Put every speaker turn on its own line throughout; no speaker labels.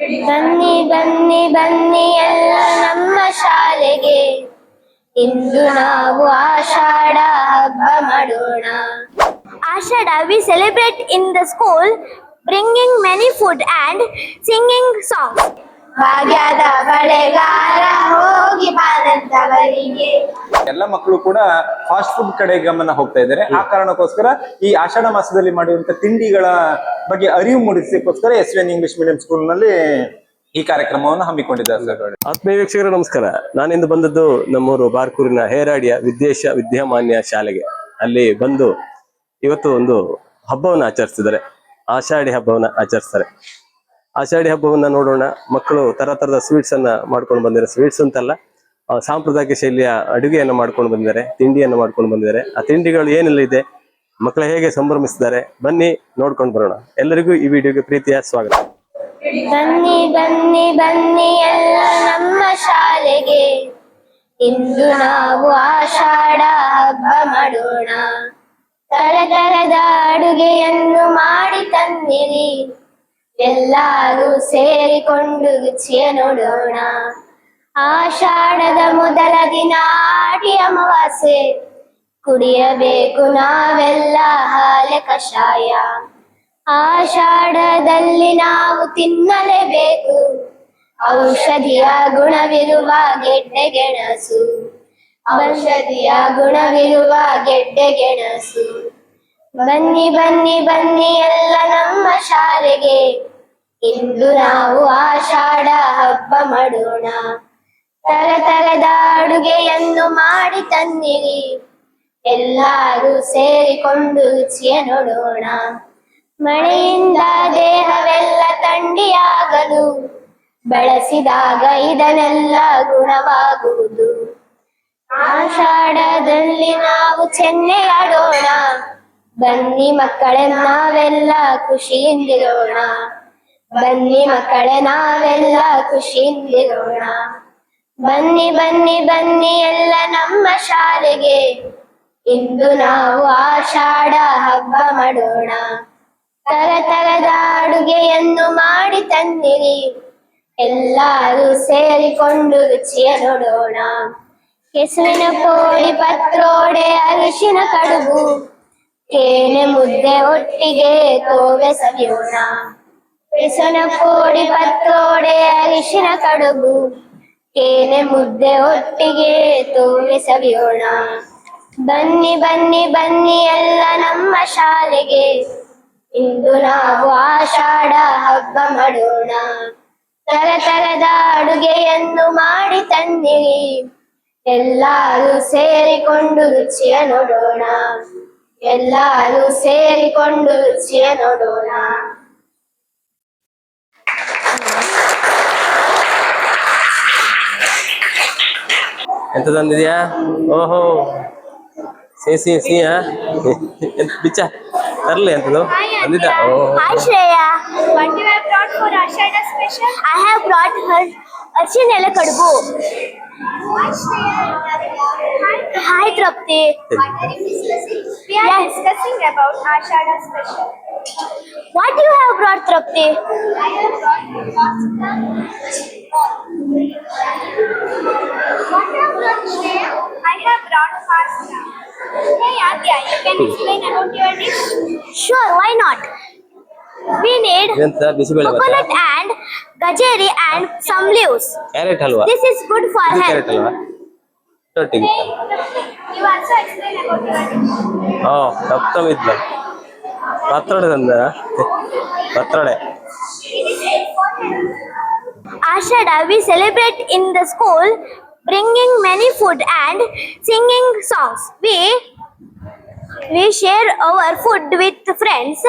ಬನ್ನಿ ಬನ್ನಿ ಬನ್ನಿ ಎಲ್ಲ ನಮ್ಮ ಶಾಲೆಗೆ. ಇಂದು ನಾವು ಆಷಾಢ ಹಬ್ಬ ಮಾಡೋಣ. Ashada we celebrate in the school bringing many food and singing songs ಭಾಗ್ಯದ ಬಳೆಗಾರ ಹೋಗಿ ಬಾದಂತವರಿಗೆ
ಎಲ್ಲ ಮಕ್ಕಳು ಕೂಡ ಫಾಸ್ಟ್ ಫುಡ್ ಕಡೆ ಗಮನ ಹೋಗ್ತಾ ಇದ್ದಾರೆ. ಆ ಕಾರಣಕ್ಕೋಸ್ಕರ ಈ ಆಷಾಢ ಮಾಸದಲ್ಲಿ ಮಾಡುವಂತ ತಿಂಡಿಗಳ ಬಗ್ಗೆ ಅರಿವು ಮೂಡಿಸಲಿಕ್ಕೋಸ್ಕರ ಎಸ್ ಎನ್ ಇಂಗ್ಲಿಷ್ ಮೀಡಿಯಂ ಸ್ಕೂಲ್ನಲ್ಲಿ ಈ ಕಾರ್ಯಕ್ರಮವನ್ನು ಹಮ್ಮಿಕೊಂಡಿದ್ದಾರೆ
ಆತ್ಮೀಯ ವೀಕ್ಷಕರೇ ನಮಸ್ಕಾರ. ನಾನಿಂದು ಬಂದದ್ದು ನಮ್ಮೂರು ಬಾರ್ಕೂರಿನ ಹೇರಾಡಿಯ ವಿದ್ಯೇಶ ವಿದ್ಯಾಮಾನ್ಯ ಶಾಲೆಗೆ. ಅಲ್ಲಿ ಬಂದು ಇವತ್ತು ಒಂದು ಹಬ್ಬವನ್ನು ಆಚರಿಸ್ತಿದ್ದಾರೆ. ಆಷಾಢಿ ಹಬ್ಬವನ್ನ ಆಚರಿಸ್ತಾರೆ. ಆಷಾಢಿ ಹಬ್ಬವನ್ನ ನೋಡೋಣ. ಮಕ್ಕಳು ತರ ತರದ ಸ್ವೀಟ್ಸ್ ಅನ್ನ ಮಾಡ್ಕೊಂಡು ಬಂದಿದ್ದಾರೆ. ಸ್ವೀಟ್ಸ್ ಅಂತಲ್ಲ ಸಾಂಪ್ರದಾಯಿಕ ಶೈಲಿಯ ಅಡುಗೆಯನ್ನು ಮಾಡ್ಕೊಂಡು ಬಂದಿದ್ದಾರೆ, ತಿಂಡಿಯನ್ನು ಮಾಡ್ಕೊಂಡು ಬಂದಿದ್ದಾರೆ. ಆ ತಿಂಡಿಗಳು ಏನೆಲ್ಲ ಇದೆ? ಮಕ್ಕಳು ಹೇಗೆ ಸಂಭ್ರಮಿಸಿದ್ದಾರೆ ಬನ್ನಿ, ನೋಡ್ಕೊಂಡು ಬರೋಣ. ಎಲ್ಲರಿಗೂ ಈ ವಿಡಿಯೋಗೆ ಪ್ರೀತಿಯ ಸ್ವಾಗತ.
ಬನ್ನಿ ಬನ್ನಿ ಬನ್ನಿ ಎಲ್ಲ ನಮ್ಮ ಶಾಲೆಗೆ. ಇಂದು ನಾವು ಆಷಾಢ ಹಬ್ಬ ಮಾಡೋಣ. ತರತರದ ಅಡುಗೆಯನ್ನು ಮಾಡಿ ತಂದಿರಿ. ಎಲ್ಲರೂ ಸೇರಿಕೊಂಡು ರುಚಿಯ ನೋಡೋಣ. ಆಷಾಢದ ಮೊದಲ ದಿನ ಆಡಿ ಅಮಾವಾಸ್ಯೆ. ಕುಡಿಯಬೇಕು ನಾವೆಲ್ಲ ಹಾಲೆ ಕಷಾಯ. ಆಷಾಢದಲ್ಲಿ ನಾವು ತಿನ್ನಲೇಬೇಕು. ಔಷಧಿಯ ಗುಣವಿರುವ ಗೆಡ್ಡೆ ಗೆಣಸು. ಔಷಧಿಯ ಗುಣವಿರುವ ಗೆಡ್ಡೆ ಗೆಣಸು. ಬನ್ನಿ ಬನ್ನಿ ಬನ್ನಿ ಎಲ್ಲ ನಮ್ಮ ಶಾಲೆಗೆ. ಇಂದು ನಾವು ಆಷಾಢ ಹಬ್ಬ ಮಾಡೋಣ. ತರತರದ ಅಡುಗೆಯನ್ನು ಮಾಡಿ ತನ್ನಿರಿ. ಎಲ್ಲರೂ ಸೇರಿಕೊಂಡು ರುಚಿಯ ನೋಡೋಣ. ಮಳೆಯಿಂದ ದೇಹವೆಲ್ಲ ತಂಡಿಯಾಗಲು ಬಳಸಿದಾಗ ಇದನ್ನೆಲ್ಲ ಗುಣವಾಗುವುದು. ಆಷಾಢದಲ್ಲಿ ನಾವು ಚೆನ್ನೆಯಾಡೋಣ. ಬನ್ನಿ ಮಕ್ಕಳೆ, ನಾವೆಲ್ಲ ಖುಷಿಯಿಂದಿರೋಣ. ಬನ್ನಿ ಮಕ್ಕಳೇ, ನಾವೆಲ್ಲ ಖುಷಿಯಿಂದಿರೋಣ ಬನ್ನಿ ಬನ್ನಿ ಬನ್ನಿ ಎಲ್ಲ ನಮ್ಮ ಶಾಲೆಗೆ. ಇಂದು ನಾವು ಆಷಾಢ ಹಬ್ಬ ಮಾಡೋಣ. ತರತರದ ಅಡುಗೆಯನ್ನು ಮಾಡಿ ತಂದಿರಿ ಎಲ್ಲರೂ ಸೇರಿಕೊಂಡು ರುಚಿಯ ನೋಡೋಣ. ಕೆಸುವಿನ ಕೋಳಿ ಪತ್ರೋಡೆ, ಅರಿಶಿನ ಕಡುಬು. ಕೇನೆ ಮುದ್ದೆ ಒಟ್ಟಿಗೆ ತೋವೆ ಸವಿಯೋಣ ಕೆಸುವಿನ ಪತ್ತೋಡೆ ಅರಿಶಿನ ಕಡುಬು. ಕೇನೆ ಮುದ್ದೆ ಒಟ್ಟಿಗೆ ತೋವೆ ಸವಿಯೋಣ. ಬನ್ನಿ ಬನ್ನಿ ಬನ್ನಿ ಎಲ್ಲ ನಮ್ಮ ಶಾಲೆಗೆ. ಇಂದು ನಾವು ಆಷಾಢ ಹಬ್ಬ ಮಾಡೋಣ. ತರತರದ ಅಡುಗೆಯನ್ನು ಮಾಡಿ ತನ್ನಿರಿ. ಎಲ್ಲರೂ ಸೇರಿಕೊಂಡು ರುಚಿಯ ನೋಡೋಣ. ಎಲ್ಲರೂ ಸೇರಿಕೊಂಡು ರುಚಿಯ ನೋಡೋಣ.
ಎಂತ ಬಂದಿದ್ಯಾ ಓಹೋ ಸೀ ಸೀ ಸೀ ಹ್ ಬಿಚಾ ತರ್ಲಿ ಅಂತೋ ನಂದಾ ಓ
hi Shreya. For you brought for Hi Trapti. We are discussing about Ashada special. What do you have brought Trapti? I have brought What you have brought Shreya? I have brought pasta. Hey Adya, you can hmm. explain about your dish? Sure, why not? We need
ಎಂತ bisibele bath
coconut and gajeri and some leaves.
Carrot halwa
This is good for
ಇದು carrot
health.
Halwa ಒಟ್ಟಿಗೆ
You also explain about your dish.
ಹಾ ಸಪ್ತಮ ಇದ್ದ ಪತ್ರೊಡೆ ತಂದ ಪತ್ರೊಡೆ
Ashada, we celebrate in the school, bringing many food and singing songs. We we share our food with friends.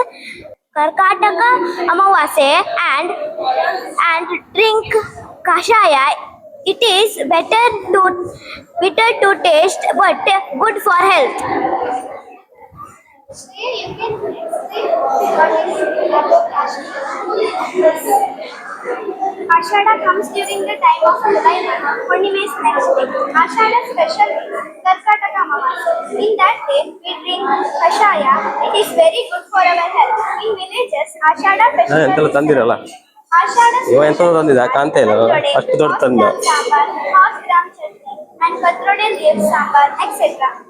Karkataka Amavase and and drink kashaya. It is better to bitter to taste, but good for health.
Ashada comes during the time of July month. Purnima is next day. Ashada special is Karkataka Amavasya. In that day, we drink kashaya. It is very good for our health. In villages, Ashada
ಹಾ ಎಂತೆಲ್ಲ
festival is
ತಂದಿರಲ್ಲ
Ashada
ಇವ ಎಂತ ತಂದಿದ್ದ ಕಾಣ್ತಾ ಇಲ್ಲ ಅಷ್ಟು ದೊಡ್ಡ ತಂದ
sambar, half gram chutney, and patrode leaf sambar, etc. During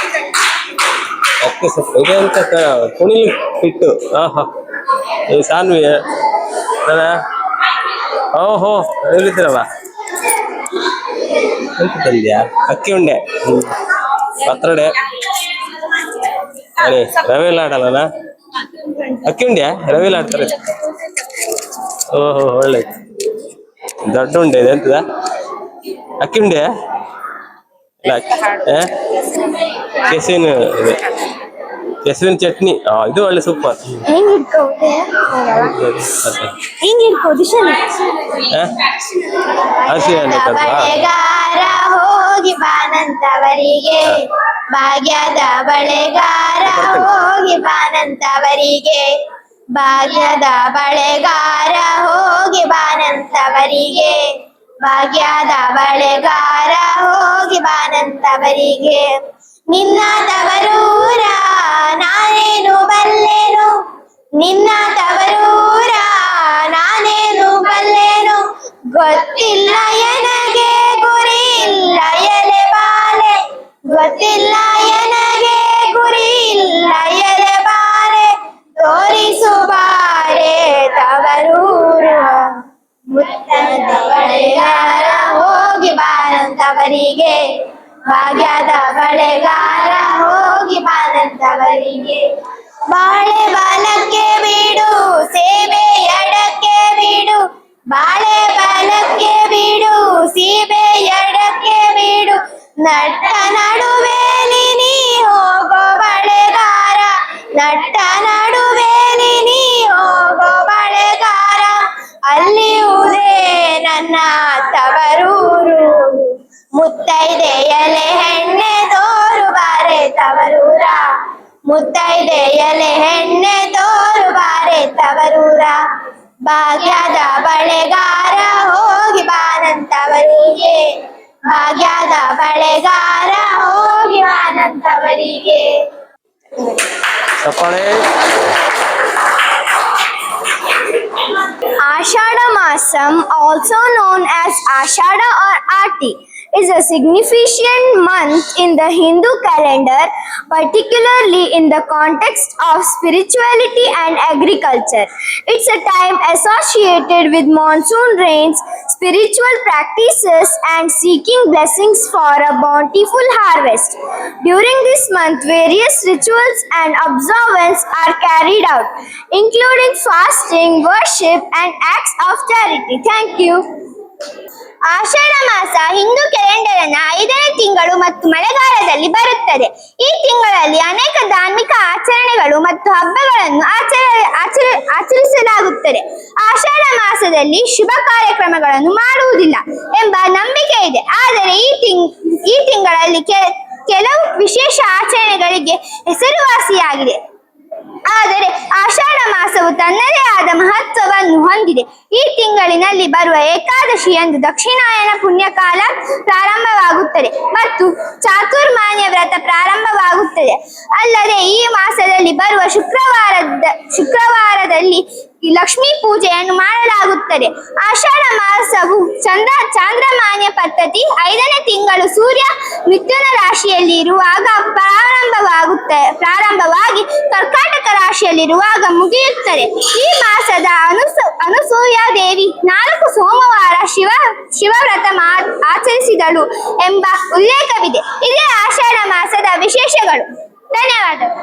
ಅಕ್ಕಿ ಇದೆ ಅಂತ ಕುಣಿಲಿ ಹಿಟ್ಟು. ಆಹಾ. ಈ ಸಾನ್ವಿ ಅಲ್ಲ ಓಹೋ ಹೇಳಿದ್ರಲ್ಲ ಎಂತ ತಂದ್ಯಾ ಅಕ್ಕಿ ಉಂಡೆ. ಪತ್ರಡೆ. ಅರೆ ಅದೇ ರವೆ ಲಾಡಲ್ಲ ಅಕ್ಕಿ ಉಂಡ್ಯಾ? ರವೆ ಲಾಡ್ತಾರೆ ಓಹೋ ಒಳ್ಳೆ. ದೊಡ್ಡ ಉಂಡೆ ಇದೆ ಎಂತದ ಅಕ್ಕಿ ಉಂಡೆ ಇಲ್ಲ ಅಕ್ಕಿ ಇದೆ. ಕೆಸುವಿನ ಚಟ್ನಿ. ಆ, ಇದು ಒಳ್ಳೆ ಸೂಪರ್.
ಹೆಂಗ್ ಹೆಂಗ್
ಹಸಿ
ಬಳೆಗಾರ ಹೋಗಿ ಬಾನಂತವರಿಗೆ ಭಾಗ್ಯದ ಬಳೆಗಾರ ಹೋಗಿ ಬಾನಂತವರಿಗೆ ಭಾಗ್ಯದ ಬಳೆಗಾರ ಹೋಗಿ ಬಾನಂತವರಿಗೆ ಭಾಗ್ಯದ ಬಳೆಗಾರ ಹೋಗಿ ಬಾನಂತವರಿಗೆ. ನಿನ್ನ ತವರೂರ ನಾನೇನು ಬಲ್ಲೆನು? ನಿನ್ನ ತವರೂರ ನಾನೇನು ಬಲ್ಲೆನು? ಗೊತ್ತಿಲ್ಲ ಎನಗೆ ಗುರಿ ಇಲ್ಲ ಎಲೆ ಬಾಲೆ. ಗೊತ್ತಿಲ್ಲ ಎನಗೆ ಗುರಿ ಇಲ್ಲ ಎಲೆ ಬಾಲೆ. ತೋರಿಸು ಬಾರೆ ತವರೂರು. ಮುತ್ತದ ಬಳೆಗಾರ ಹೋಗಿ ಬಾರಂತವರಿಗೆ. ಭಾಗ್ಯದ ಬಳೆಗಾರ ಹೋಗಿ ಬಾರಂತವರಿಗೆ ಬಾಳೆ ಬಾಲಕ್ಕೆ also known as Ashada or Ati, is a significant month in the Hindu calendar, particularly in the context of spirituality and agriculture. It's a time associated with monsoon rains, spiritual practices, and seeking blessings for a bountiful harvest. During this month, various rituals and observances are carried out, including fasting, worship, and acts of charity. Thank you. ಆಷಾಢ ಮಾಸ ಹಿಂದೂ ಕ್ಯಾಲೆಂಡರ್ನ ಐದನೇ ತಿಂಗಳು ಮತ್ತು ಮಳೆಗಾಲದಲ್ಲಿ ಬರುತ್ತದೆ. ಈ ತಿಂಗಳಲ್ಲಿ ಅನೇಕ ಧಾರ್ಮಿಕ ಆಚರಣೆಗಳು ಮತ್ತು ಹಬ್ಬಗಳನ್ನು ಆಚರ ಆಚರ, ಆಚರಿಸಲಾಗುತ್ತದೆ. ಆಷಾಢ ಮಾಸದಲ್ಲಿ ಶುಭ ಕಾರ್ಯಕ್ರಮಗಳನ್ನು ಮಾಡುವುದಿಲ್ಲ ಎಂಬ ನಂಬಿಕೆ ಇದೆ. ಆದರೆ ಈ ತಿಂಗ್ ಈ ತಿಂಗಳಲ್ಲಿ ಕೆಲವು ವಿಶೇಷ ಆಚರಣೆಗಳಿಗೆ ಹೆಸರುವಾಸಿಯಾಗಿದೆ. ಆದರೆ ಆಷಾಢ ಮಾಸವು ತನ್ನದೇ ಆದ ಹೊಂದಿದೆ. ಈ ತಿಂಗಳಿನಲ್ಲಿ ಬರುವ ಏಕಾದಶಿ ಎಂದು ದಕ್ಷಿಣಾಯನ ಪುಣ್ಯಕಾಲ ಪ್ರಾರಂಭವಾಗುತ್ತದೆ ಮತ್ತು ಚಾತುರ್ಮಾನ್ಯ ವ್ರತ ಪ್ರಾರಂಭವಾಗುತ್ತದೆ. ಅಲ್ಲದೆ ಈ ಮಾಸದಲ್ಲಿ ಬರುವ ಶುಕ್ರವಾರದ ಶುಕ್ರವಾರದಲ್ಲಿ ಲಕ್ಷ್ಮೀ ಪೂಜೆಯನ್ನು ಮಾಡಲಾಗುತ್ತದೆ. ಆಷಾಢ ಮಾಸವು ಚಂದ್ರ, ಚಾಂದ್ರಮಾನ್ಯ ಪದ್ಧತಿ. ಐದನೇ ತಿಂಗಳು ಸೂರ್ಯ ಮಿಥುನ ರಾಶಿಯಲ್ಲಿ ಇರುವಾಗ ಪ್ರಾರಂಭವಾಗುತ್ತೆ, ಪ್ರಾರಂಭವಾಗಿ ಕರ್ಕಾಟಕ ರಾಶಿಯಲ್ಲಿರುವಾಗ ಮುಗಿಯುತ್ತದೆ. ಈ ಮಾಸದ ಅನುಸು, ಅನುಸೂಯ ದೇವಿ ನಾಲ್ಕು ಸೋಮವಾರ ಶಿವ, ಶಿವವ್ರತ ಆಚರಿಸಿದಳು ಎಂಬ ಉಲ್ಲೇಖವಿದೆ. ಇದೇ ಆಷಾಢ ಮಾಸದ ವಿಶೇಷಗಳು. ಧನ್ಯವಾದಗಳು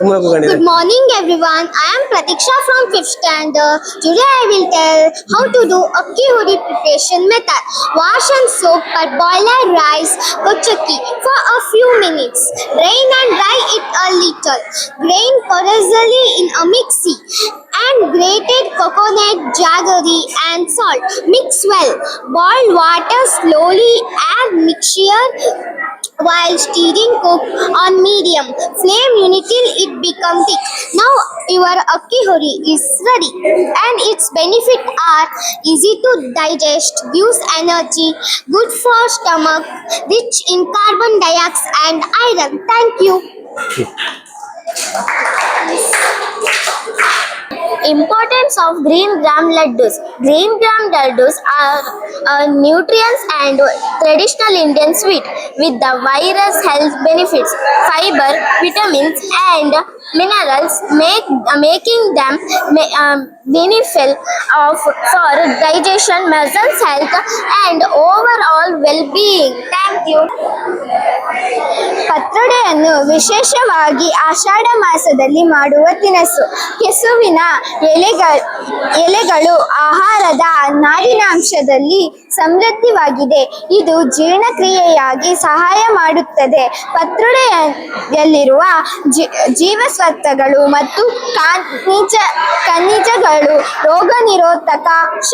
Good morning everyone. I am Pratiksha from 5th standard. Today I will tell how to do a hori preparation method. Wash and soak but boil and rice kochaki for a few minutes. Drain and dry it a little. Grain coarsely in a mixie and grated coconut, jaggery, and salt. Mix well. Boil water slowly. Add mixture while stirring cook on medium flame until it becomes thick. Now your akki hori is ready and its benefit are easy to digest, gives energy, good for stomach, rich in carbon dioxide and iron. Thank you.
Importance of green gram laddus. Green gram laddus are uh, nutrients and traditional Indian sweet with the virus health benefits, fiber, vitamins and minerals, make, uh, making them um, beneficial of for digestion, muscles health and overall well-being. Thank you.
ಪತ್ರೊಡೆಯನ್ನು ವಿಶೇಷವಾಗಿ ಆಷಾಢ ಮಾಸದಲ್ಲಿ ಮಾಡುವ ತಿನಸು ಕೆಸುವಿನ ಎಲೆಗಳು ಎಲೆಗಳು ಆಹಾರದ ನಾರಿನಾಂಶದಲ್ಲಿ ಸಮೃದ್ಧವಾಗಿದೆ ಇದು ಜೀರ್ಣಕ್ರಿಯೆಯಾಗಿ ಸಹಾಯ ಮಾಡುತ್ತದೆ. ಪತ್ರೊಡೆಯಲ್ಲಿರುವ ಜೀವಸತ್ವಗಳು ಮತ್ತು ಖನಿಜ ಖನಿಜಗಳು ರೋಗ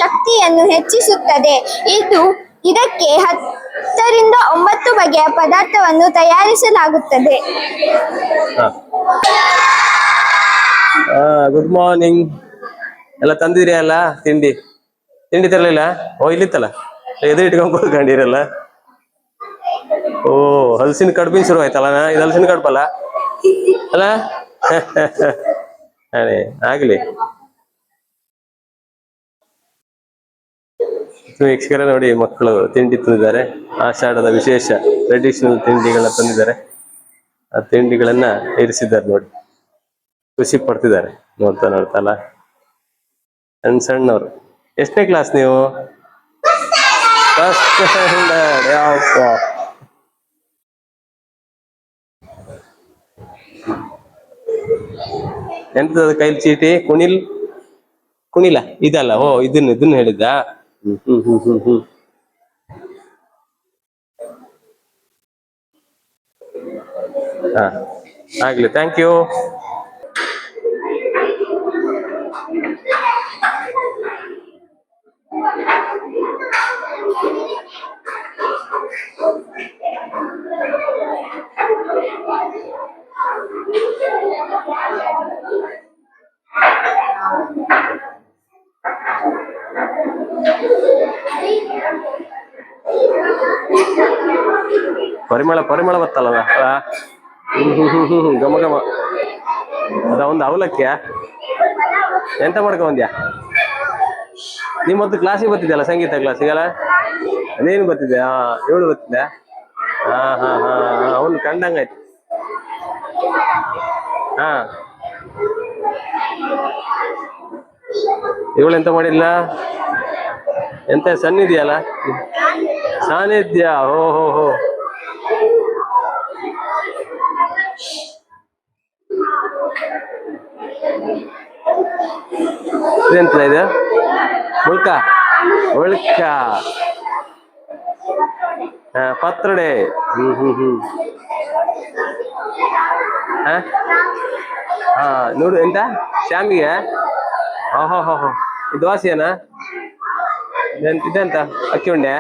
ಶಕ್ತಿಯನ್ನು ಹೆಚ್ಚಿಸುತ್ತದೆ. ಇದು ಇದಕ್ಕೆ ಹತ್ತರಿಂದ ಒಂಬತ್ತು ಬಗೆಯ ಪದಾರ್ಥವನ್ನು ತಯಾರಿಸಲಾಗುತ್ತದೆ.
ಹಾ ಗುಡ್ ಮಾರ್ನಿಂಗ್ ಎಲ್ಲ ತಂದಿದ್ರಿ ಅಲ್ಲ, ತಿಂಡಿ? ತಿಂಡಿ ತರಲಿಲ್ಲ? ಓ, ಇಲ್ಲಿತ್ತಲ್ಲ? ಎದುರು ಇಟ್ಕೊಂಡ್ ಕೂತ್ಕೊಂಡಿರಲ್ಲ? ಓ, ಹಲಸಿನ ಕಡ್ಬಿನ ಶುರು ಆಯ್ತಲ್ಲ ನಾ? ಇದು ಹಲಸಿನ ಕಡ್ಬಲ್ಲ? ಅಲ್ಲ? ಅದೇ, ಆಗ್ಲಿ. ವೀಕ್ಷಕರ, ನೋಡಿ, ಮಕ್ಕಳು ತಿಂಡಿ ತಂದಿದ್ದಾರೆ. ಆಷಾಢದ ವಿಶೇಷ ಟ್ರೆಡಿಷನಲ್ ತಿಂಡಿಗಳನ್ನ ತಂದಿದ್ದಾರೆ. ಆ ತಿಂಡಿಗಳನ್ನ ಇರಿಸಿದ್ದಾರೆ ನೋಡಿ. ಖುಷಿ ಪಡ್ತಿದ್ದಾರೆ. ನೋಡ್ತಾ ನೋಡ್ತಲ್ಲ. ಸಣ್ಣ ಸಣ್ಣವ್ರು. ಎಷ್ಟನೇ ಕ್ಲಾಸ್ ನೀವು? ಫಸ್ಟ್ ಸ್ಟ್ಯಾಂಡರ್ಡ್ ಯಾವಪ್ಪ ಎಂತದ ಕೈಲಿ ಚೀಟಿ? ಕುಣಿಲ್? ಕುಣಿಲ? ಇದಲ್ಲ. ಓ, ಇದನ್ನ ಇದನ್ನ ಹೇಳಿದ್ದ. ಹ್ಮ್ ಹ್ಮ್ ಹ್ಮ್ ಹ್ಮ್ ಹ್ಮ್. ಹಾ, ಆಗ್ಲಿ. ಥ್ಯಾಂಕ್ ಯು ಪರಿಮಳ ಪರಿಮಳ ಬತ್ತಲ್ಲ ಘಮ ಘಮ ಅದ ಒಂದು ಅವಲಕ್ಕಿಯ ಎಂತ ಮಾಡ್ಕೊಂಡ್ಯಾ ನೀ ಮೊದಲು ಕ್ಲಾಸಿಗೆ ಬರ್ತಿದ್ಯಲ್ಲ, ಸಂಗೀತ ಕ್ಲಾಸಿಗೆಲ್ಲ ಅದೇನು ಬರ್ತಿದ್ದೆ ಹಾ ಏಳು ಬರ್ತಿದ್ದೆ ಹಾ ಹಾ ಹಾ ಅವನು ಕಂಡಂಗಾಯ್ತು ಹಾ. ಇವಳು ಎಂತ ಮಾಡಿಲ್ಲ ಎಂತ ಸನ್ನಿಧಿಯಲ್ಲ ಸಾನ್ನಿಧ್ಯ ಹೋ ಹೋ ಹೋ. ಇದೆಂತ ಇದು? ಉಳ್ಕ ಉಳ್ಕ ಪತ್ರೊಡೆ ಹ್ಮ್ ಹ್ಮ್ ಹ್ಮ್. ಹಾ? ಹಾ ನೋಡು ಎಂತ? ಶ್ಯಾಮಿಗೆ? ಓಹೋ ಹೋ ಹೋ ಇದು ವಾಸಿಯನಾ? ಇದೆಂತ ಅಕ್ಕಿ ಉಂಡೆ?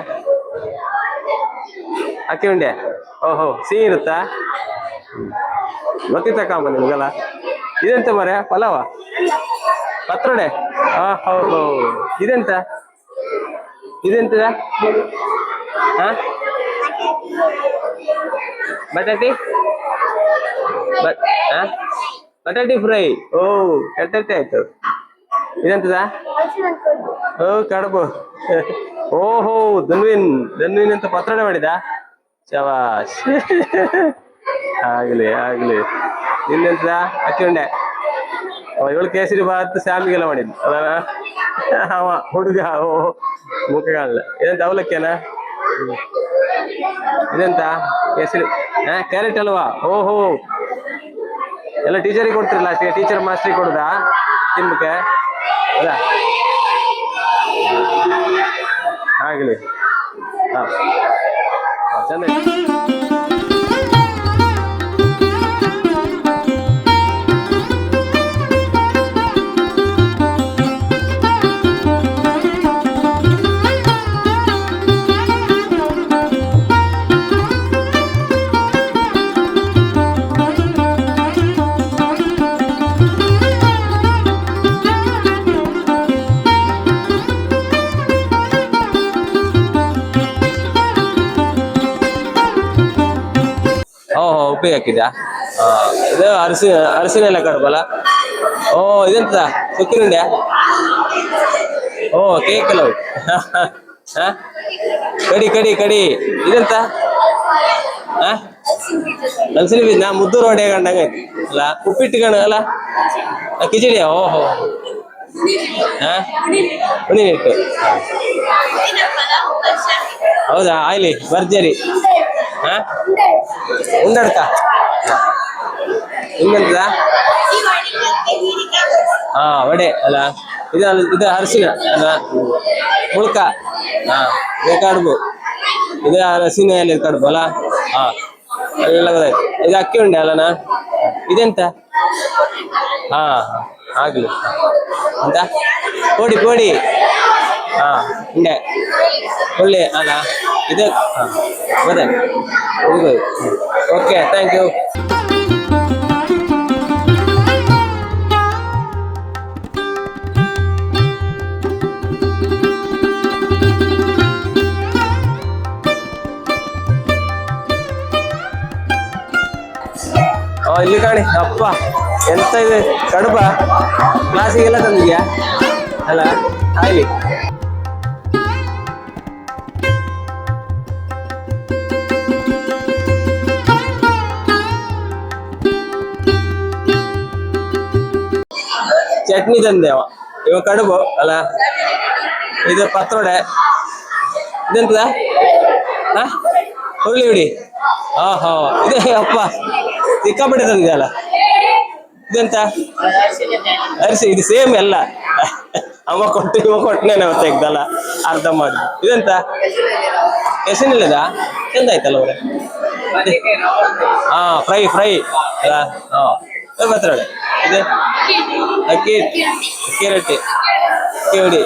ಅಕ್ಕಿ ಉಂಡೆ? ಓಹೋ ಸಿಹಿ ಇರುತ್ತಾ? ಕಾಮ ನಿಮಗೆಲ್ಲ? ಇದೆಂತ ಮರ ಪಲಾವ? ಪತ್ರೊಡೆ? ಆ ಹೌದು ಇದೆಂತ? ಇದೆಂತ ಹಾ? ಬಟಾಟಿ? ಬಟಾಟಿ ಫ್ರೈ. ಓ ಎಟ್ಟೆ ಆಯ್ತು. ಇದಂತದ? ಓ, ಕಡುಬು. ಓಹೋ, ಧನ್ವಿನ್. ಧನ್ವಿನ್ ಅಂತ ಪತ್ರಣ ಮಾಡಿದ ಶವಾಶ್. ಆಗ್ಲಿ ಆಗ್ಲಿ. ನಿನ್ನೆಂತದ ಅಕ್ಕಿ ಉಂಡೆ. ಇವಳು ಕೇಸರಿ ಬಾತ್ ಸ್ಯಾಮಿಗೆಲ್ಲ ಮಾಡಿದ್ ಅವ ಹುಡುಗ, ಓ ಮುಖ ಕಾಣಲ್ಲ ಅವಲಕ್ಕಿಯನ ಇದೆಂತ? ಕೇಸರಿ ಹಾ ಕ್ಯಾರೆಟ್ ಅಲ್ವಾ? ಓಹೋ. ಎಲ್ಲ ಟೀಚರಿಗೆ ಕೊಡ್ತಿರಲ್ಲ ಅಷ್ಟೇ ಟೀಚರ್ ಮಾಸ್ಟ್ರಿಗೆ ಕೊಡುದಾ? ತಿನ್ಬೇಕೆ? ಅದ? ಆಗಲಿ. ಹಾ, ಚೆನ್ನಾಗಿ. ಉಪ್ಪಿಗೆ ಹಾಕಿದ್ಯಾ? ಇದು ಅರಸಿ ಅರಸಿನೆಲ್ಲ ಕಡಬಲ್ಲ ಓ ಇದೆಂತ ಸುಕ್ಕಿನುಂಡೆ ಓ ಕೇಕ್ ಅಲ್ಲ ಕಡಿ ಕಡಿ ಕಡಿ. ಇದೆಂತ? ಹಲಸಿನ ಬೀಜ, ನಾ ಮುದ್ದು ರೋಡೆ ಕಂಡಂಗ ಅಲ್ಲ, ಉಪ್ಪಿಟ್ಟು ಅಲ್ಲ? ಕಿಚಡಿಯಾ ಓಹೋ ಹಾ ಹೌದಾ? ಆಯ್ಲಿ, ಭರ್ಜರಿ. ಹಾ ಉಂಡಡ್ಕ ಇನ್ನೆಂತದ ಹಾ ವಡೆ ಅಲ್ಲ ಇದು ಅಲ್ಲ- ಇದು ಅರಸಿನ ಅಲ್ಲ ಮುಳ್ಕ ಹಾ ಇದು ಕಡುಬು ಇದು ಹಸಿನ ಎಲೆ ಕಡುಬು ಅಲ್ಲ ಹಾ ಎಲ್ಲ ಇದು ಅಕ್ಕಿ ಉಂಡೆ ಅಲ್ಲನಾ ಇದೆಂತ? ಹಾ, ಆಗ್ಲಿ. ಅಂತ? ಕೋಡಿ ಕೋಡಿ. ಹಾ, ಉಂಡೆ. ಒಳ್ಳೆ, ಅಲ್ಲ? ಇದೆ, ಹಾ ಗೊತ್ತಾಯ್ತು ಓಕೆ ಥ್ಯಾಂಕ್ ಯು ಇಲ್ಲಿ ಕಾಣಿ. ಅಪ್ಪ, ಎಂತ ಇದೆ? ಕಡುಬ? ಕ್ಲಾಸಿಗೆಲ್ಲ ತಂದಿದ್ಯಾ? ಅಲ್ಲ ಆಗಲಿ ಚಟ್ನಿ ಅವ. ಇವ ಕಡುಬು, ಅಲ್ಲ? ಇದು ಪತ್ರೊಡೆ. ಇದೆಂತದ? ಹುರುಳಿ ಹುಡಿ. ಹಾ ಹಾ ಇದೆ ಅಪ್ಪ. ಸಿಕ್ಕಾಪಟ್ಟೆ ಇದೆಂತ? ಅರಿಸಿ, ಇದು ಸೇಮ್ ಎಲ್ಲ. ಅಮ್ಮ ಕೊಟ್ಟು, ಇವ ಕೊಟ್ಟನೇನೆ ನಾವು ತೆಗ್ದಲ್ಲ, ಅರ್ಧ ಮಾಡಿ. ಇದೆಂತ? ಹೆಸರಿಲ್ಲದ ಚಂದ ಆಯ್ತಲ್ಲ ಅವ್ರೆ? ಹಾ ಫ್ರೈ ಫ್ರೈ ಅಲ್ಲ, ಹಾ. ಬರ್ತಾರೆ ಇದು? ಅಕ್ಕಿ ಅಕ್ಕಿ ರೊಟ್ಟಿ. ಅಕ್ಕಿ ಹೊಡಿ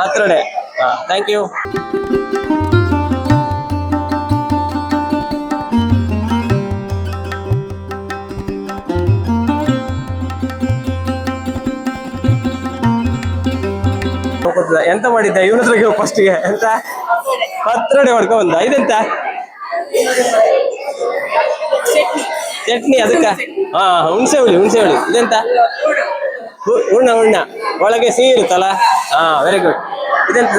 ಹತ್ರಡೆ ಹಾ ಥ್ಯಾಂಕ್ ಯು ಎಂತ ಮಾಡಿದ್ದೆ? ಇವನ ಹತ್ರ ಫಸ್ಟ್ಗೆ ಎಂತ? ಪತ್ರೊಡೆ ಹೊಡ್ಕೊ ಬಂದ. ಇದೆಂತ? ಚಟ್ನಿ, ಅದಕ್ಕ? ಹಾ, ಹುಣ್ಸೆ ಹುಳಿ ಹುಣ್ಸೆ ಹುಳಿ. ಇದೆಂತ? ಹುಣ್ಣ ಉಣ್ಣ ಒಳಗೆ ಸಿಹಿ ಇರುತ್ತಲ್ಲ? ಹಾ ವೆರಿ ಗುಡ್ ಇದೆಂತ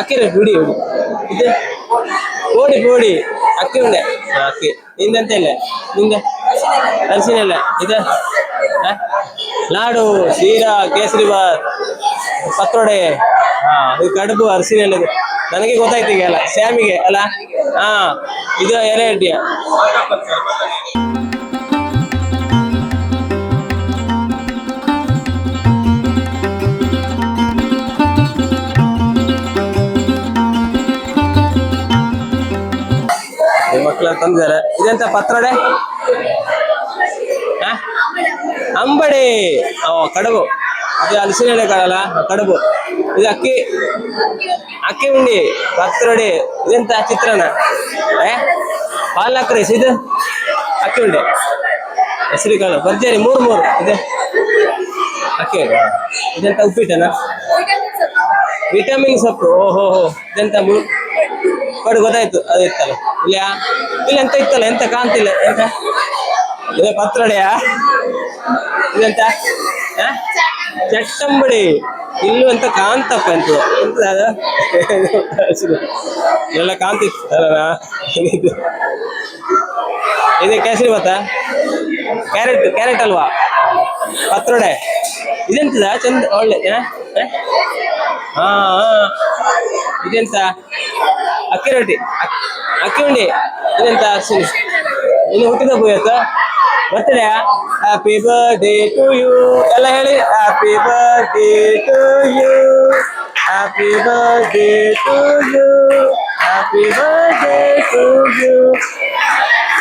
ಅಕ್ಕಿ ಹುಡಿ ಹುಡಿ. ಇದು? ಓಡಿ ಓಡಿ ಅಕ್ಕಿ ಉಂಡೆ. ಅಕ್ಕಿ. ನಿಂದೆಂತ ಇಲ್ಲ? ನಿಂದೆ? ಅರಿಶಿನ ಇಲ್ಲ. ಇದು? ಲಾಡು ಶೀರಾ ಕೇಸರಿ ಬಾತ್. ಪತ್ರೊಡೆ. ಹಾ, ಇದು ಕಡುಬು ಅರಸಿನ ಎಲ್ಲ ನನಗೆ ಗೊತ್ತಾಯ್ತು ಈಗ ಅಲ್ಲ ಸ್ಯಾಮಿಗೆ, ಅಲ್ಲ? ಹಾ, ಇದು ಎರೆ ಅಡ್ಡಿಯ ಮಕ್ಕಳ ತಂದಿದ್ದಾರೆ. ಇದೆಂತ ಪತ್ರೊಡೆ? ಅಂಬಡಿ. ಓ, ಕಡುಬು. ಇದು ಹಲಸಿನ ಎಲೆ ಕಾಳಲ್ಲ ಕಡುಬು. ಇದು ಅಕ್ಕಿ ಅಕ್ಕಿ ಉಂಡಿ ಪತ್ರೊಡೆ ಇದೆಂತ ಚಿತ್ರಾನ್ನ ಏ? ಪಾಲಕ್ ರೈಸ್ ಇದು ಅಕ್ಕಿ ಉಂಡೆ. ಹೆಸರು ಕಾಳು ಭರ್ಜರಿ, ಮೂರು ಮೂರು. ಇದೆ ಅಕ್ಕಿ. ಇದೆಂತ ಉಪ್ಪಿಟ್ಟನ? ವಿಟಮಿನ್ ಸೊಪ್ಪು. ಓಹೋ ಹೋ ಇದೆಂತ ಮೂ? ಕೊಡು ಗೊತ್ತಾಯ್ತು. ಅದು ಇತ್ತಲ್ಲ. ಇಲ್ಲ? ಇಲ್ಲ, ಎಂತ ಇತ್ತಲ್ಲ? ಎಂತ ಕಾಣ್ತಿಲ್ಲ. ಎಂತ? ಇದೆ ಪತ್ರೊಡೆಯಾ ಇದೆಂತ? ಆ? ಚಟ್ಟಂಬಡಿ ಇಲ್ಲೂ ಅಂತ ಕಾಂತಪ್ಪ ಅಂತ ಎಲ್ಲ ಅಲ್ಲ ಇದು ಇದು ಕೇಸರಿ ಭತ್ತ? ಕ್ಯಾರೆಟ್ ಕ್ಯಾರೆಟ್ ಅಲ್ವಾ? ಪತ್ರೊಡೆ. ಇದೆಂತದ? ಚಂದ, ಒಳ್ಳೆ? ಹಾ. ಇದೆಂತ? ಅಕ್ಕಿ ರೊಟ್ಟಿ. ಅಕ್- ಅಕ್ಕಿ ಉಂಡಿ. ಇದೆಂತ? ಅರ್ಶಿನಿ ಇನ್ನು ಹುಟ್ಟಿದ ಇವತ್ತು? birthday happy birthday to you ಎಲ್ಲ ಹೇಳಿ happy birthday to you happy birthday to you happy birthday to you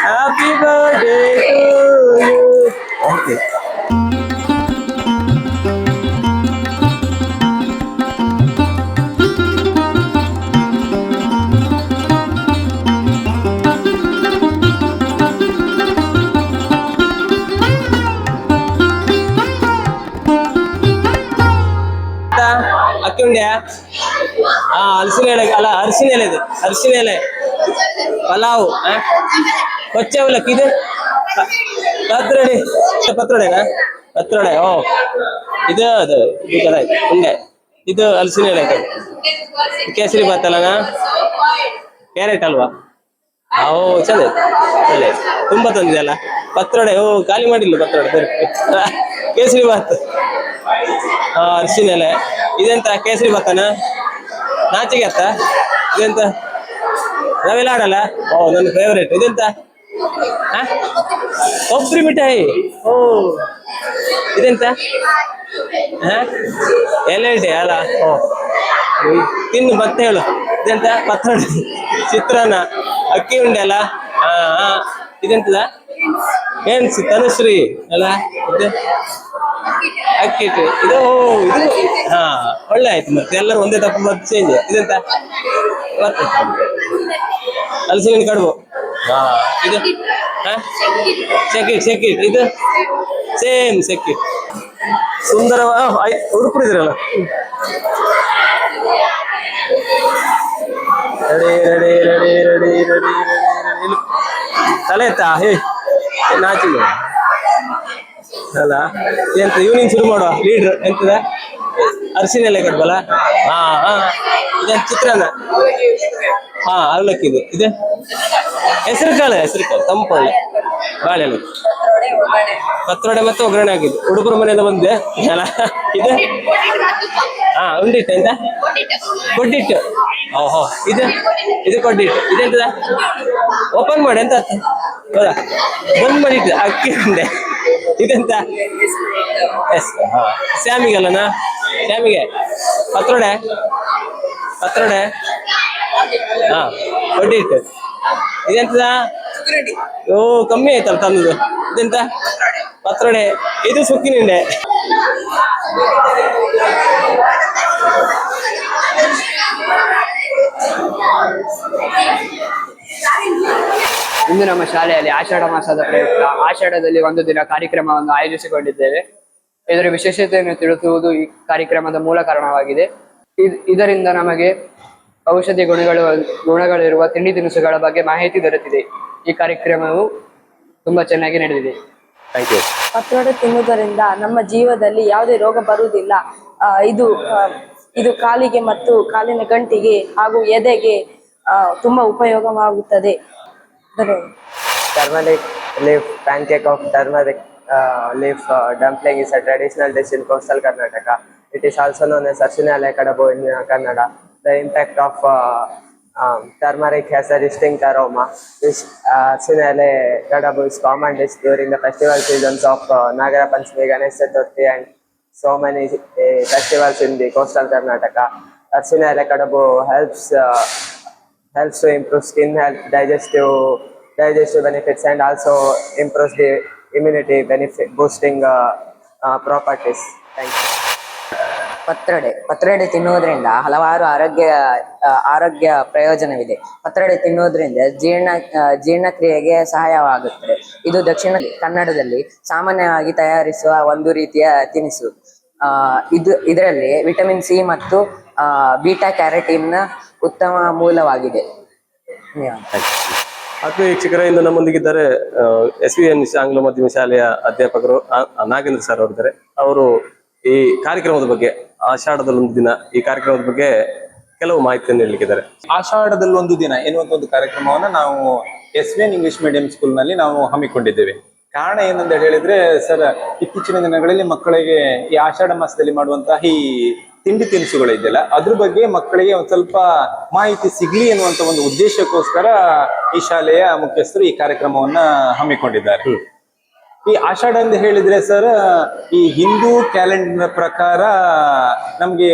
happy birthday to you okay ಹಾ ಹಲಸಿನ ಎಲೆ ಅಲ್ಲ ಅರಿಶಿನ ಎಲೆ ಇದೆ ಅರಿಶಿನ ಎಲೆ. ಪಲಾವ್ ಆ? ಕೊಚ್ಚೆ ಅವಲಕ್ಕಿ ಇದು? ಪತ್ರೊಡೆ. ಪತ್ರೊಡೆನಾ ಪತ್ರೊಡೆ ಓ. ಇದು ಅದು ಉಂಡೆ ಇದು ಹಲಸಿನ ಎಲೆ ಕೇಸರಿ ಭಾತ್ ಅಲ್ಲನಾ ಕ್ಯಾರೆಟ್ ಅಲ್ವಾ? ಆ, ಓ ಚಂದ ಒಳ್ಳೆ ತುಂಬಾ ತಂದಿದೆ ಅಲ್ಲ? ಪತ್ರೊಡೆ ಓ ಖಾಲಿ ಮಾಡಿಲ್ಲ ಪತ್ರೊಡೆ. ಕೇಸರಿ ಭಾತ್. ಆ, ಅರಿಶಿನ ಎಲೆ. ಇದೆಂತ ಕೇಸರಿ ಭಾತನ ನಾಚಿಗೆ ಅತ್ತ? ಇದೆಂತ? ರವೆ ಆಡಲ್ಲ ಓ, ನನ್ನ ಫೇವ್ರೇಟ್ ಇದೆಂತ? ಕೊಬ್ಬರಿ ಮಿಠಾಯಿ. ಓ, ಇದೆಂತ? ಎಲೆ ಅಲ್ಲ? ಓ, ತಿನ್ನು ಮತ್ತೆ ಹೇಳು. ಇದೆಂತ? ಪತ್ರ ಚಿತ್ರಾನ್ನ. ಅಕ್ಕಿ ಉಂಡೆ ಅಲ್ಲ? ಹಾ ಇದೆಂತದ? ಏನ್ ಸಿ- ತನುಶ್ರೀ ಅಲ್ಲ? ಇದು ಅಕ್ಕಿ ಹಿಟ್ಟು. ಇದು ಇದು ಹಾ ಒಳ್ಳೆ ಆಯ್ತು ಮತ್ತೆ. ಎಲ್ಲರೂ ಒಂದೇ ತಪ್ಪು ಮತ್ತೆ ಚೇಂಜ್ ಇದೆಂತ? ಮತ್ತೆ ಹಲಸಿನ ಕಡುಬು ಹಾ. ಇದು ಸೆಕಿಟ್ ಸೆಕಿಟ್ ಇದು ಸೇಮ್ ಸೆಕಿಟ್ ಸುಂದರವ ಉಡುಪುರಿದ್ರಲ್ಲ ready ready ready ready ready ready ತಲೆ ಎತ್ತಾ? ಹೇ ನಾಚಿಲ್ಲ ಅಲ್ಲ? ಎಂತ ಇವ್ನಿಂಗ್ ಶುರು ಮಾಡುವ? ಲೀಡ್ರ್ ಎಂತದ? ಅರಿಶಿನ ಕಟ್ಬಲ್ಲ? ಹಾ ಹಾ. ಚಿತ್ರ ಚಿತ್ರಾನ್ನ ಹಾ ಅವಲಕ್ಕಿ ಇದು? ಇದೆ ಹೆಸರು ಕಾಳು ಹೆಸರು ಕಾಳು ತಂಪಲ್ಲ ಬಾಳೆ ಪತ್ರೊಡೆ ಮತ್ತೆ ಒಗ್ಗರಣೆ ಆಗಿದ್ದು ಹುಡುಗರ ಮನೆಯಿಂದ ಬಂದೆ. ಅಲ್ಲ, ಇದೆ? ಹಾ, ಉಂಡಿಟ್ಟು, ಎಂತ? ಕೊಡ್ಡಿಟ್ಟು. ಓಹೋ, ಇದು? ಇದು ಕೊಡ್ಡಿಟ್ಟು. ಇದೆಂತದ? ಓಪನ್ ಮಾಡಿ, ಎಂತ? ಹೌದಾ. ಬಂದ್ ಮಾಡಿಟ್ಟು ಅಕ್ಕಿ ಉಂಡೆ. ಇದೆಂತ? ಎಸ್ ಹಾ. ಸ್ಯಾಮಿಗಲ್ಲನಾ? ಸ್ಯಾಮಿಗೆ? ಪತ್ರೊಡೆ? ಪತ್ರೊಡೆ? ಹಾ ಇರ್ತದೆ. ಇದೆಂತದ? ಓ ಕಮ್ಮಿ ಆಯ್ತಲ್ಲ ತಂದದು ಇದೆಂತ? ಪತ್ರೊಡೆ. ಇದು ಸುಕ್ಕಿನಿಂಡೆ
ಇಂದು ನಮ್ಮ ಶಾಲೆಯಲ್ಲಿ ಆಷಾಢ ಮಾಸದ ಪ್ರಯುಕ್ತ ಆಷಾಢದಲ್ಲಿ ಒಂದು ದಿನ ಕಾರ್ಯಕ್ರಮವನ್ನು ಆಯೋಜಿಸಿಕೊಂಡಿದ್ದೇವೆ. ಇದರ ವಿಶೇಷತೆಯನ್ನು ತಿಳಿಸುವುದು ಈ ಕಾರ್ಯಕ್ರಮದ ಮೂಲ ಕಾರಣವಾಗಿದೆ. ಇದ್- ಇದರಿಂದ ನಮಗೆ ಔಷಧಿ ಗುಣಗಳು ಗುಣಗಳಿರುವ ತಿಂಡಿ ತಿನಿಸುಗಳ ಬಗ್ಗೆ ಮಾಹಿತಿ ದೊರೆತಿದೆ. ಈ ಕಾರ್ಯಕ್ರಮವು ತುಂಬಾ ಚೆನ್ನಾಗಿ ನಡೆದಿದೆ.
ಥ್ಯಾಂಕ್ ಯು
ಪತ್ರೊಡೆ ತಿನ್ನುವುದರಿಂದ ನಮ್ಮ ಜೀವದಲ್ಲಿ ಯಾವುದೇ ರೋಗ ಬರುವುದಿಲ್ಲ. ಇದು ಇದು ಕಾಲಿಗೆ ಮತ್ತು ಕಾಲಿನ ಗಂಟಿಗೆ ಹಾಗೂ ಎದೆಗೆ ತುಂಬಾ ಉಪಯೋಗವಾಗುತ್ತದೆ.
turmeric leaf pancake of turmeric uh, leaf uh, dumpling is a traditional dish in coastal Karnataka. It is also known as Ashinale Kadabo in Kannada. The impact of uh, um, turmeric has a distinct aroma. This uh, Ashinale is common dish during the festival seasons of uh, Nagara Panchami, Ganesh Chaturthi and so many uh, festivals in the coastal Karnataka. Ashinale Kadabo helps uh, helps to improve skin health, digestive digestive benefits, and also improves the immunity benefit, boosting uh, uh, properties. Thank you.
ಪತ್ರೊಡೆ ಪತ್ರೊಡೆ ಹಲವಾರು ಆರೋಗ್ಯ ಆರೋಗ್ಯ ಪ್ರಯೋಜನವಿದೆ ಪತ್ರೊಡೆ ತಿನ್ನುವುದರಿಂದ ಜೀರ್ಣ ಜೀರ್ಣಕ್ರಿಯೆಗೆ ಸಹಾಯವಾಗುತ್ತದೆ ಇದು ದಕ್ಷಿಣ ಕನ್ನಡದಲ್ಲಿ ಸಾಮಾನ್ಯವಾಗಿ ತಯಾರಿಸುವ ಒಂದು ರೀತಿಯ ತಿನಿಸು ಆ, ಇದು ಇದರಲ್ಲಿ ವಿಟಮಿನ್ ಸಿ ಮತ್ತು ಬೀಟಾ ಕ್ಯಾರಟಿನ್ ಉತ್ತಮ ಮೂಲವಾಗಿದೆ. ಧನ್ಯವಾದ
ಆತ್ಮೀಯ ವೀಕ್ಷಕರೇ ಇಂದು ನಮ್ಮೊಂದಿಗಿದ್ದಾರೆ ಎಸ್ ವಿ ಎನ್ ಆಂಗ್ಲ ಮಾಧ್ಯಮ ಶಾಲೆಯ ಅಧ್ಯಾಪಕರು ನಾಗೇಂದ್ರ ಸರ್ ಅವರಿದ್ದಾರೆ. ಅವರು ಈ ಕಾರ್ಯಕ್ರಮದ ಬಗ್ಗೆ ಆಷಾಢದಲ್ಲಿ ಒಂದು ದಿನ ಈ ಕಾರ್ಯಕ್ರಮದ ಬಗ್ಗೆ ಕೆಲವು ಮಾಹಿತಿಯನ್ನು ನೀಡಲಿಕ್ಕಿದ್ದಾರೆ
ಆಷಾಢದಲ್ಲಿ ಒಂದು ದಿನ ಎನ್ನುವಂತ ಒಂದು ಕಾರ್ಯಕ್ರಮವನ್ನು ನಾವು S V N English medium ಸ್ಕೂಲ್ನಲ್ಲಿ ನಾವು ಹಮ್ಮಿಕೊಂಡಿದ್ದೇವೆ. ಕಾರಣ ಏನಂತ ಹೇಳಿದ್ರೆ ಸರ್ ಇತ್ತೀಚಿನ ದಿನಗಳಲ್ಲಿ ಮಕ್ಕಳಿಗೆ ಈ ಆಷಾಢ ಮಾಸದಲ್ಲಿ ಮಾಡುವಂತಹ ಈ ತಿಂಡಿ ತಿನಿಸುಗಳಿದೆಯಲ್ಲ ಅದ್ರ ಬಗ್ಗೆ ಮಕ್ಕಳಿಗೆ ಒಂದ್ ಸ್ವಲ್ಪ ಮಾಹಿತಿ ಸಿಗ್ಲಿ ಅನ್ನುವಂತ ಒಂದು ಉದ್ದೇಶಕ್ಕೋಸ್ಕರ ಈ ಶಾಲೆಯ ಮುಖ್ಯಸ್ಥರು ಈ ಕಾರ್ಯಕ್ರಮವನ್ನ ಹಮ್ಮಿಕೊಂಡಿದ್ದಾರೆ. ಈ ಆಷಾಢ ಅಂತ ಹೇಳಿದ್ರೆ ಸರ್ ಈ ಹಿಂದೂ ಕ್ಯಾಲೆಂಡರ್ ಪ್ರಕಾರ ನಮ್ಗೆ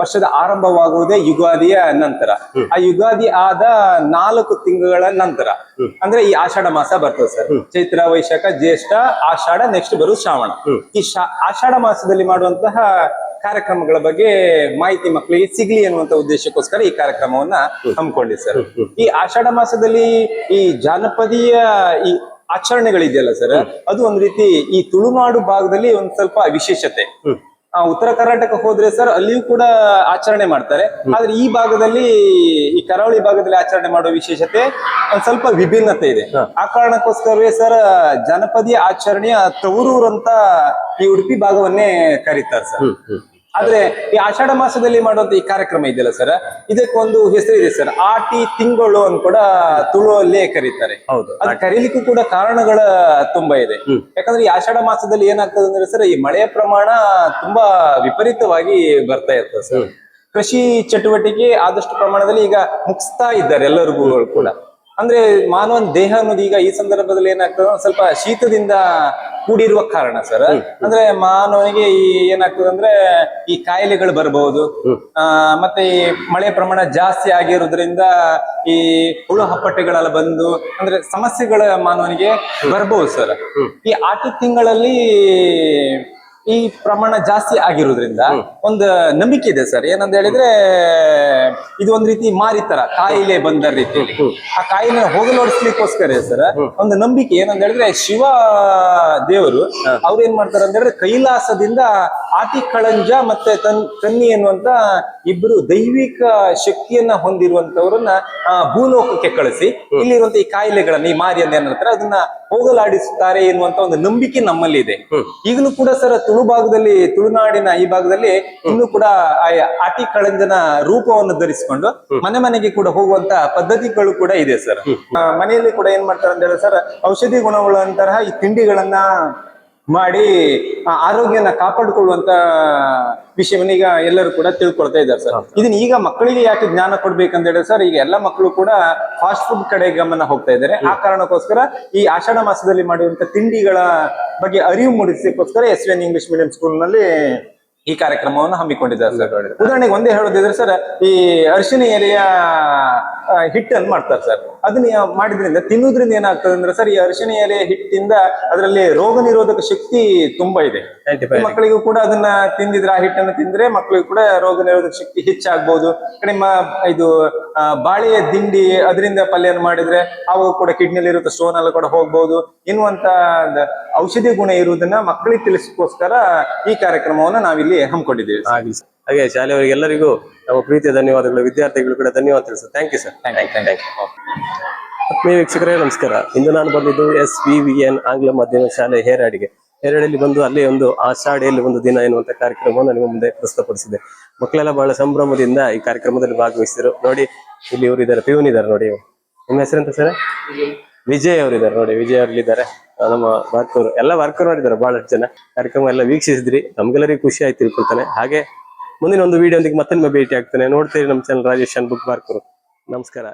ವರ್ಷದ ಆರಂಭವಾಗುವುದೇ ಯುಗಾದಿಯ ನಂತರ. ಆ ಯುಗಾದಿ ಆದ ನಾಲ್ಕು ತಿಂಗಳ ನಂತರ. ಅಂದ್ರೆ ಈ ಆಷಾಢ ಮಾಸ ಬರ್ತದೆ ಸರ್. ಚೈತ್ರ ವೈಶಾಖ ಜ್ಯೇಷ್ಠ ಆಷಾಢ ನೆಕ್ಸ್ಟ್ ಬರುವುದು ಶ್ರಾವಣ. ಈ ಶಾ- ಆಷಾಢ ಮಾಸದಲ್ಲಿ ಮಾಡುವಂತಹ ಕಾರ್ಯಕ್ರಮಗಳ ಬಗ್ಗೆ ಮಾಹಿತಿ ಮಕ್ಕಳಿಗೆ ಸಿಗ್ಲಿ ಅನ್ನುವಂತ ಉದ್ದೇಶಕ್ಕೋಸ್ಕರ ಈ ಕಾರ್ಯಕ್ರಮವನ್ನ ಹಮ್ಮಿಕೊಂಡಿ ಸರ್. ಈ ಆಷಾಢ ಮಾಸದಲ್ಲಿ ಈ ಜಾನಪದೀಯ ಈ ಆಚರಣೆಗಳಿದೆಯಲ್ಲ ಸರ್ ಅದು ಒಂದ್ ರೀತಿ ಈ ತುಳುನಾಡು ಭಾಗದಲ್ಲಿ ಒಂದ್ ಸ್ವಲ್ಪ ವಿಶೇಷತೆ. ಉತ್ತರ ಕರ್ನಾಟಕ ಹೋದ್ರೆ ಸರ್ ಅಲ್ಲಿಯೂ ಕೂಡ ಆಚರಣೆ ಮಾಡ್ತಾರೆ. ಆದ್ರೆ ಈ ಭಾಗದಲ್ಲಿ ಈ ಕರಾವಳಿ ಭಾಗದಲ್ಲಿ ಆಚರಣೆ ಮಾಡುವ ವಿಶೇಷತೆ ಒಂದ್ ಸ್ವಲ್ಪ ವಿಭಿನ್ನತೆ ಇದೆ. ಆ ಕಾರಣಕ್ಕೋಸ್ಕರವೇ ಸರ್ ಜನಪದೀಯ ಆಚರಣೆಯ ತವರೂರು ಅಂತ ಈ ಉಡುಪಿ ಭಾಗವನ್ನೇ ಕರೀತಾರೆ ಸರ್. ಆದ್ರೆ ಈ ಆಷಾಢ ಮಾಸದಲ್ಲಿ ಮಾಡುವಂತ ಈ ಕಾರ್ಯಕ್ರಮ ಇದೆಯಲ್ಲ ಸರ್ ಇದಕ್ಕೊಂದು ಹೆಸರು ಇದೆ ಸರ್ ಆಟಿ ತಿಂಗಳು ಅಂತ ಕೂಡ ತುಳುವಲ್ಲೇ ಕರೀತಾರೆ.
ಹೌದು.
ಅದು ಕರೀಲಿಕ್ಕೂ ಕೂಡ ಕಾರಣಗಳ ತುಂಬಾ ಇದೆ. ಯಾಕಂದ್ರೆ ಈ ಆಷಾಢ ಮಾಸದಲ್ಲಿ ಏನಾಗ್ತದೆ ಅಂದ್ರೆ ಸರ್ ಈ ಮಳೆಯ ಪ್ರಮಾಣ ತುಂಬಾ ವಿಪರೀತವಾಗಿ ಬರ್ತಾ ಇರ್ತದೆ ಸರ್ ಕೃಷಿ ಚಟುವಟಿಕೆ ಆದಷ್ಟು ಪ್ರಮಾಣದಲ್ಲಿ ಈಗ ಮುಗಿಸ್ತಾ ಇದ್ದಾರೆ ಎಲ್ಲರಿಗೂ ಕೂಡ. ಅಂದ್ರೆ ಮಾನವನ ದೇಹ ಅನ್ನೋದು ಈಗ ಈ ಸಂದರ್ಭದಲ್ಲಿ ಏನಾಗ್ತದೆ? ಸ್ವಲ್ಪ ಶೀತದಿಂದ ಕೂಡಿರುವ ಕಾರಣ ಸರ್. ಅಂದ್ರೆ ಮಾನವನಿಗೆ ಈ ಏನಾಗ್ತದೆ ಅಂದ್ರೆ ಈ ಕಾಯಿಲೆಗಳು ಬರಬಹುದು ಆ ಮತ್ತೆ ಈ ಮಳೆ ಪ್ರಮಾಣ ಜಾಸ್ತಿ ಆಗಿರೋದ್ರಿಂದ ಈ ಹುಳು ಹಪ್ಪಟೆಗಳೆಲ್ಲ ಬಂದು ಅಂದ್ರೆ ಸಮಸ್ಯೆಗಳ ಮಾನವನಿಗೆ ಬರಬಹುದು ಸರ್. ಈ ಆಟ ತಿಂಗಳಲ್ಲಿ ಈ ಪ್ರಮಾಣ ಜಾಸ್ತಿ ಆಗಿರೋದ್ರಿಂದ ಒಂದು ನಂಬಿಕೆ ಇದೆ ಸರ್. ಏನಂತ ಹೇಳಿದ್ರೆ ಇದು ಒಂದ್ ರೀತಿ ಮಾರಿ ತರ ಕಾಯಿಲೆ ಬಂದ ರೀತಿ. ಆ ಕಾಯಿಲೆ ಹೋಗಲೋಡಿಸ್ಲಿಕ್ಕೋಸ್ಕರ ಸರ್. ಒಂದು ನಂಬಿಕೆ ಏನಂತ ಹೇಳಿದ್ರೆ ಶಿವ ದೇವರು ಅವ್ರು ಏನ್ ಮಾಡ್ತಾರೆ ಅಂತ ಹೇಳಿದ್ರೆ ಕೈಲಾಸದಿಂದ ಆತಿ ಕಳಂಜ ಮತ್ತೆ ತನ್ ತನ್ನಿ ಎನ್ನುವಂತ ಇಬ್ರು ದೈವಿಕ ಶಕ್ತಿಯನ್ನ ಹೊಂದಿರುವಂತವ್ರನ್ನ ಆ, ಭೂಲೋಕಕ್ಕೆ ಕಳಿಸಿ ಇಲ್ಲಿರುವಂತ ಈ ಕಾಯಿಲೆಗಳನ್ನ ಈ ಮಾರಿಯನ್ನ ಏನ್ ಮಾಡ್ತಾರೆ ಅದನ್ನ ಹೋಗಲಾಡಿಸುತ್ತಾರೆ ಎನ್ನುವಂತ ಒಂದು ನಂಬಿಕೆ ನಮ್ಮಲ್ಲಿ ಇದೆ ಈಗಲೂ ಕೂಡ ಸರ್ ತುಳು ಭಾಗದಲ್ಲಿ ತುಳುನಾಡಿನ ಈ ಭಾಗದಲ್ಲಿ ಇನ್ನೂ ಕೂಡ ಆ ಆಟಿ ಕಳಂಜನ ರೂಪವನ್ನು ಧರಿಸಿಕೊಂಡು ಮನೆ ಮನೆಗೆ ಕೂಡ ಹೋಗುವಂತ ಪದ್ಧತಿಗಳು ಕೂಡ ಇದೆ ಸರ್. ಮನೆಯಲ್ಲಿ ಕೂಡ ಏನ್ ಮಾಡ್ತಾರೆ ಅಂತ ಹೇಳಿದ್ರೆ ಸರ್ ಔಷಧಿ ಗುಣವುಳ್ಳಂತಹ ಈ ತಿಂಡಿಗಳನ್ನ ಮಾಡಿ ಆರೋಗ್ಯನ ಕಾಪಾಡಿಕೊಳ್ಳುವಂತ ವಿಷಯವನ್ನ ಈಗ ಎಲ್ಲರೂ ಕೂಡ ತಿಳ್ಕೊಳ್ತಾ ಇದ್ದಾರೆ ಸರ್. ಇದನ್ನ ಈಗ ಮಕ್ಕಳಿಗೆ ಯಾಕೆ ಜ್ಞಾನ ಕೊಡ್ಬೇಕಂತ ಹೇಳಿದ್ರೆ ಸರ್ ಈಗ ಎಲ್ಲ ಮಕ್ಕಳು ಕೂಡ ಫಾಸ್ಟ್ ಫುಡ್ ಕಡೆ ಗಮನ ಹೋಗ್ತಾ ಇದ್ದಾರೆ. ಆ ಕಾರಣಕ್ಕೋಸ್ಕರ ಈ ಆಷಾಢ ಮಾಸದಲ್ಲಿ ಮಾಡುವಂತ ತಿಂಡಿಗಳ ಬಗ್ಗೆ ಅರಿವು ಮೂಡಿಸಲಿಕ್ಕೋಸ್ಕರ ಎಸ್ ಎನ್ ಇಂಗ್ಲಿಷ್ ಮೀಡಿಯಂ ಸ್ಕೂಲ್ನಲ್ಲಿ ಈ ಕಾರ್ಯಕ್ರಮವನ್ನು ಹಮ್ಮಿಕೊಂಡಿದ್ದಾರೆ ಸರ್. ಉದಾಹರಣೆಗೆ ಒಂದೇ ಹೇಳೋದಿದ್ರೆ ಸರ್ ಈ ಅರಿಶಿನ ಎಲೆಯ ಹಿಟ್ಟನ್ನು ಮಾಡ್ತಾರೆ ಸರ್. ಅದನ್ನ ಮಾಡಿದ್ರಿಂದ ತಿನ್ನುವುದ್ರಿಂದ ಏನಾಗ್ತದೆ ಅಂದ್ರೆ ಸರ್ ಈ ಅರಿಶಿನ ಎಲೆಯ ಹಿಟ್ಟಿಂದ ಅದರಲ್ಲಿ ರೋಗ ನಿರೋಧಕ ಶಕ್ತಿ ತುಂಬಾ ಇದೆ. ಮಕ್ಕಳಿಗೂ ಕೂಡ ಅದನ್ನ ತಿಂದಿದ್ರೆ ಆ ಹಿಟ್ಟನ್ನು ತಿಂದ್ರೆ ಮಕ್ಕಳಿಗೂ ಕೂಡ ರೋಗ ನಿರೋಧಕ ಶಕ್ತಿ ಹೆಚ್ಚಾಗ್ಬಹುದು ಕಡಿಮೆ ಇದು ಬಾಳೆಯ ದಿಂಡಿ ಅದರಿಂದ ಪಲ್ಯನ ಮಾಡಿದ್ರೆ ಅವಾಗ ಕೂಡ ಕಿಡ್ನಿಲಿ ಇರುತ್ತೆ ಸ್ಟೋನ್ ಎಲ್ಲ ಕೂಡ ಹೋಗ್ಬಹುದು ಎನ್ನುವಂತ ಔಷಧಿ ಗುಣ ಇರುವುದನ್ನ ಮಕ್ಕಳಿಗೆ ತಿಳಿಸೋಕ್ಕೋಸ್ಕರ ಈ ಕಾರ್ಯಕ್ರಮವನ್ನು ನಾವಿಲ್ಲಿ ಹಮ್ಮಿಕೊಂಡಿದ್ದೇವೆ.
ಹಾಗೆ ಸರ್. ಹಾಗೆ ಶಾಲೆಯವರಿಗೆಲ್ಲರಿಗೂ ನಮ್ಮ ಪ್ರೀತಿಯ ಧನ್ಯವಾದಗಳು ವಿದ್ಯಾರ್ಥಿಗಳು ಕೂಡ ಧನ್ಯವಾದ ತಿಳಿಸ ಥ್ಯಾಂಕ್ ಯು ಸರ್. ಆತ್ಮೀಯ ವೀಕ್ಷಕರೇ ನಮಸ್ಕಾರ. ಇಂದು ನಾನು ಬಂದಿದ್ದು ಎಸ್ ವಿ ವಿ ಎನ್ ಆಂಗ್ಲ ಮಾಧ್ಯಮ ಶಾಲೆ ಹೇರಾಡಿಗೆ. ಹೇರಾಡಿಯಲ್ಲಿ ಬಂದು ಅಲ್ಲಿ ಒಂದು ಆಷಾಢಿಯಲ್ಲಿ ಒಂದು ದಿನ ಎನ್ನುವಂತ ಕಾರ್ಯಕ್ರಮವನ್ನು ನಿಮ್ಮ ಮುಂದೆ ಪ್ರಸ್ತುತಪಡಿಸಿದೆ. ಮಕ್ಕಳೆಲ್ಲ ಬಹಳ ಸಂಭ್ರಮದಿಂದ ಈ ಕಾರ್ಯಕ್ರಮದಲ್ಲಿ ಭಾಗವಹಿಸಿದರು. ನೋಡಿ ಇಲ್ಲಿ ಇವರು ಇದ್ದಾರೆ ಪಿಯೂನ್ ಇದ್ದಾರೆ ನೋಡಿ ನಿಮ್ಮ ಹೆಸರೆಂತ ಸರ್? ವಿಜಯ್ ಅವರಿದ್ದಾರೆ ನೋಡಿ, ವಿಜಯ್ ಅವರಿದ್ದಾರೆ ನಮ್ಮ ವರ್ಕರ್, ಎಲ್ಲ ವರ್ಕರ್ ಮಾಡಿದ್ದಾರೆ ಬಹಳಷ್ಟು ಜನ. ಕಾರ್ಯಕ್ರಮ ಎಲ್ಲ ವೀಕ್ಷಿಸಿದ್ರಿ. ನಮ್ಗೆಲ್ಲರಿಗೂ ಖುಷಿ ಆಯ್ತು ತಿಳ್ಕೊಳ್ತಾನೆ. ಹಾಗೆ ಮುಂದಿನ ಒಂದು ವಿಡಿಯೋ ಮತ್ತೆ ಭೇಟಿ ಆಗ್ತಾನೆ ನೋಡ್ತೀರಿ ನಮ್ಮ ಚಾನಲ್ ರಾಜೇಶ್ ಬುಕ್ ಬಾರ್ಕರು ನಮಸ್ಕಾರ.